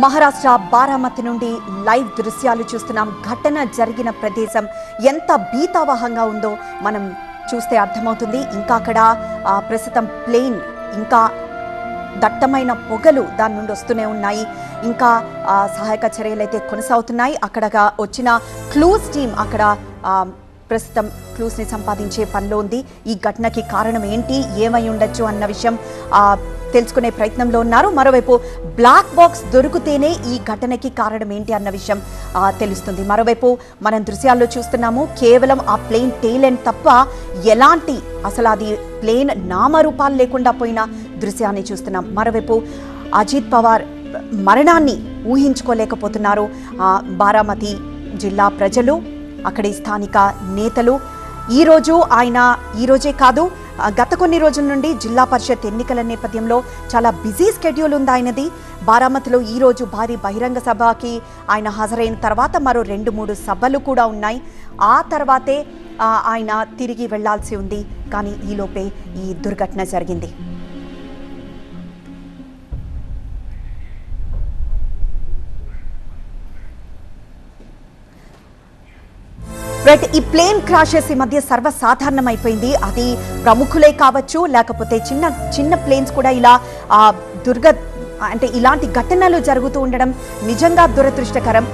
మహారాష్ట్ర బారామతి నుండి లైవ్ దృశ్యాలు చూస్తున్నాం. ఘటన జరిగిన ప్రదేశం ఎంత భీతావహంగా ఉందో మనం చూస్తే అర్థమవుతుంది. ఇంకా అక్కడ ప్రస్తుతం ప్లేన్ ఇంకా దట్టమైన పొగలు దాని నుండి వస్తూనే ఉన్నాయి. ఇంకా సహాయక చర్యలు అయితే కొనసాగుతున్నాయి. అక్కడగా వచ్చిన క్లూస్ టీం అక్కడ ప్రస్తుతం క్లూస్ని సంపాదించే పనిలో ఉంది. ఈ ఘటనకి కారణం ఏంటి? ఏమై ఉండొచ్చు అన్న విషయం తెలుసుకునే ప్రయత్నంలో ఉన్నారు. మరోవైపు బ్లాక్ బాక్స్ దొరికితేనే ఈ ఘటనకి కారణం ఏంటి అన్న విషయం తెలుస్తుంది. మరోవైపు మనం దృశ్యాల్లో చూస్తున్నాము కేవలం ఆ ప్లేన్ టేలెన్ తప్ప ఎలాంటి అసలు అది ప్లేన్ నామరూపాలు లేకుండా పోయిన దృశ్యాన్ని చూస్తున్నాం. మరోవైపు అజిత్ పవార్ మరణాన్ని ఊహించుకోలేకపోతున్నారు. బారామతి జిల్లా ప్రజలు. అక్కడి స్థానిక నేతలు. ఈరోజు ఆయన ఈరోజే కాదు గత కొన్ని రోజుల నుండి జిల్లా పరిషత్ ఎన్నికల నేపథ్యంలో చాలా బిజీ స్కెడ్యూల్ ఉంది ఆయనది. బారామతిలో ఈ రోజు భారీ బహిరంగ సభకి ఆయన హాజరైన తర్వాత మరో రెండు మూడు సభలు కూడా ఉన్నాయి. ఆ తర్వాతే ఆయన తిరిగి వెళ్ళాల్సి ఉంది. కానీ ఈలోపే ఈ దుర్ఘటన జరిగింది. రైట్ ఈ ప్లేన్ క్రాషెస్ ఈ మధ్య సర్వసాధారణం అయిపోయింది అది ప్రముఖులే కావచ్చు లేకపోతే చిన్న చిన్న ప్లేన్స్ కూడా ఇలా ఆ, దుర్గ అంటే ఇలాంటి ఘటనలు జరుగుతూ ఉండడం నిజంగా దురదృష్టకరం.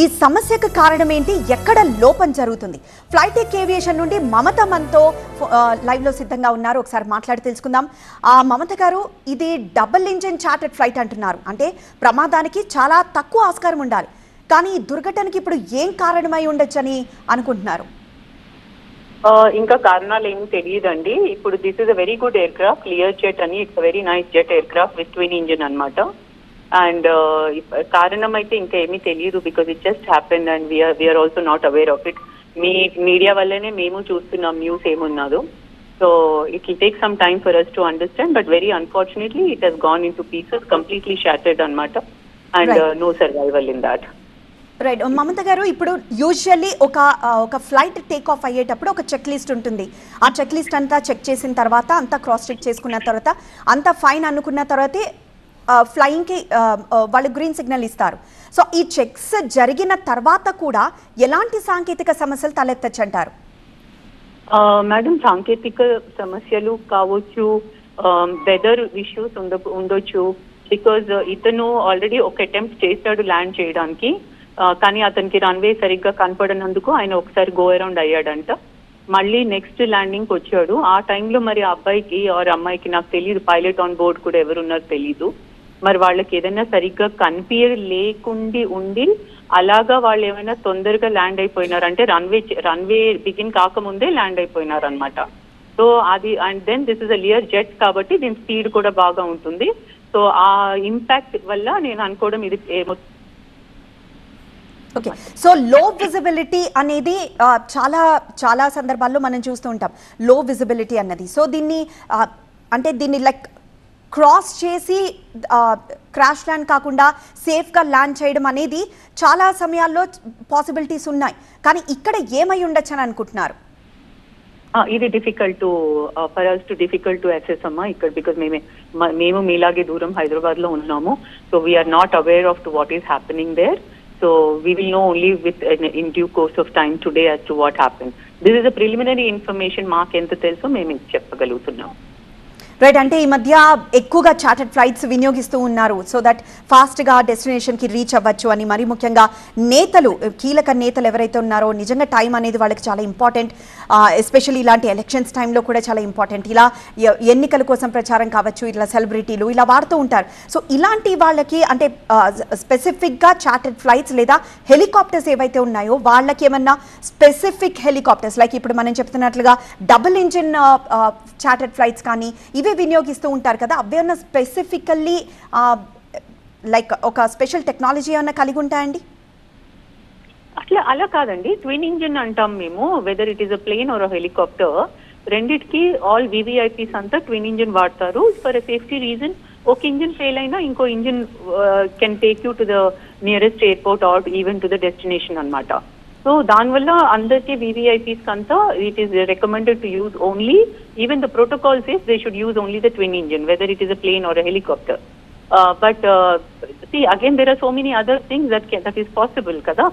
ఈ సమస్యకు కారణం ఏంటి ఎక్కడ లోపం జరుగుతుంది? ఫ్లైట్ టెక్ ఏవియేషన్ నుండి మమత మనతో లైవ్లో సిద్ధంగా ఉన్నారు. ఒకసారి మాట్లాడి తెలుసుకుందాం. ఆ మమత గారు ఇది డబుల్ ఇంజిన్ చార్టెడ్ ఫ్లైట్ అంటున్నారు. అంటే ప్రమాదానికి చాలా తక్కువ ఆస్కారం ఉండాలి. కానీ ఈ దుర్ఘటనకి ఇప్పుడు ఏం కారణమై ఉండొచ్చని అనుకుంటున్నారు? ఇంకా కారణాలు ఏమి తెలియదండి. ఇప్పుడు this is a very good aircraft Learjet అని it's very nice jet aircraft with twin engine అనమాట అండ్ కారణం అయితే ఇంకా ఏమీ తెలియదు because it just happen and we are we are also not aware of it me media వల్లనే మేము చూస్తున్నాం news ఏమున్నదో. So it will take some time for us to understand but very unfortunately it has gone into pieces completely shattered అనమాట and. No survival in that right Mamata um, గారు ఇప్పుడు usually ఒక ఒక flight take off అయ్యేటప్పుడు ఒక check list ఉంటుంది. ఆ check list అంతా చెక్ చేసిన తర్వాత అంతా క్రాస్ చెక్ చేసుకున్న తర్వాత అంతా ఫైన్ అనుకున్న తర్వాతే ఫ్లయింగ్కి వాళ్ళు గ్రీన్ సిగ్నల్ ఇస్తారు. సో ఈ చెక్స్ జరిగిన తర్వాత కూడా ఎలాంటి సాంకేతిక సమస్యలు తలెత్తచ్చు అంటారు మేడం సాంకేతిక సమస్యలు కావచ్చు వెదర్ ఇష్యూస్ ఉండ ఉండొచ్చు. బికాజ్ ఇతను ఆల్రెడీ ఒక అటెంప్ట్ చేశాడు ల్యాండ్ చేయడానికి. కానీ అతనికి రన్వే సరిగ్గా కనపడనందుకు ఆయన ఒకసారి గో అరౌండ్ అయ్యాడంట. మళ్ళీ నెక్స్ట్ ల్యాండింగ్ వచ్చాడు ఆ టైంలో మరి ఆ అబ్బాయికి ఆర్ అమ్మాయికి నాకు తెలియదు పైలట్ ఆన్ బోర్డ్ కూడా ఎవరున్నారో తెలీదు. మరి వాళ్ళకి ఏదైనా సరిగ్గా కనిపించ లేకుండి ఉండి అలాగా వాళ్ళు ఏమైనా తొందరగా ల్యాండ్ అయిపోయినారు. అంటే రన్వే రన్వే బిగిన్ కాకముందే ల్యాండ్ అయిపోయినారు అనమాట సో అది and then this is a Learjet కాబట్టి దీని స్పీడ్ కూడా బాగా ఉంటుంది. సో ఆ ఇంపాక్ట్ వల్ల నేను అనుకోవడం ఇది ఓకే సో లో విజిబిలిటీ అనేది చాలా చాలా సందర్భాల్లో మనం చూస్తూ ఉంటాం. లో విజిబిలిటీ అన్నది. సో దీన్ని అంటే దీన్ని లైక్ క్రాస్ చేసి క్రాష్ ల్యాండ్ కాకుండా సేఫ్గా ల్యాండ్ చేయడం అనేది చాలా సమయాల్లో పాసిబిలిటీస్ ఉన్నాయి. కానీ ఇక్కడ ఏమై ఉండొచ్చు అని అనుకుంటున్నారు ఇది difficult to for us to difficult to assess అమ్మా. ఇక్కడ బికాస్ మేమే మేము మీలాగే దూరం హైదరాబాద్లో ఉన్నాము. So we are not aware of to what is happening there so we will know only with in due course of time today as to what happen this is a preliminary information మాకు ఎంత తెలుసో మేము ఇది చెప్పగలుగుతున్నాం right అంటే ఈ మధ్య ఎక్కువగా chartered flights వినియోగిస్తూ ఉన్నారు. సో దట్ ఫాస్ట్గా డెస్టినేషన్కి రీచ్ అవ్వచ్చు అని. మరి ముఖ్యంగా నేతలు కీలక నేతలు ఎవరైతే ఉన్నారో నిజంగా టైం అనేది వాళ్ళకి చాలా ఇంపార్టెంట్ ఎస్పెషల్లీ ఇలాంటి ఎలక్షన్స్ టైంలో కూడా చాలా ఇంపార్టెంట్ ఇలా ఎన్నికల కోసం ప్రచారం కావచ్చు ఇలా సెలబ్రిటీలు ఇలా వాడుతూ ఉంటారు. సో ఇలాంటి వాళ్ళకి అంటే స్పెసిఫిక్గా చార్టెడ్ ఫ్లైట్స్ లేదా హెలికాప్టర్స్ ఏవైతే ఉన్నాయో వాళ్ళకి ఏమన్నా స్పెసిఫిక్ హెలికాప్టర్స్ లైక్ ఇప్పుడు మనం చెప్తున్నట్లుగా డబుల్ ఇంజిన్ చార్టెడ్ ఫ్లైట్స్ కానీ ఇవే వినియోగిస్తూ ఉంటారు కదా. అవేమన్నా స్పెసిఫికల్లీ లైక్ ఒక స్పెషల్ టెక్నాలజీ ఏమన్నా కలిగి ఉంటాయండి? అట్లా అలా కాదండి. ట్విన్ ఇంజిన్ అంటాం మేము whether it is a plane or helicopter రెండిటికి ఆల్ వివిఐపీస్ అంతా ట్విన్ ఇంజిన్ వాడతారు. ఫర్ సేఫ్టీ రీజన్ ఒక ఇంజిన్ ఫెయిల్ అయినా ఇంకో engine can take you to the nearest airport or even to the destination అనమాట so దానివల్ల అందరికీ వివిఐపీస్ అంతా it is recommended to use only even the protocol says they should use only the twin engine whether it is a plane or helicopter but see again there are so many other things that that is possible కదా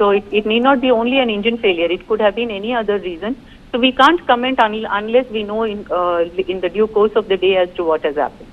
so it it need not be only an engine failure it could have been any other reason so we can't comment unless we know in in the due course of the day as to what has happen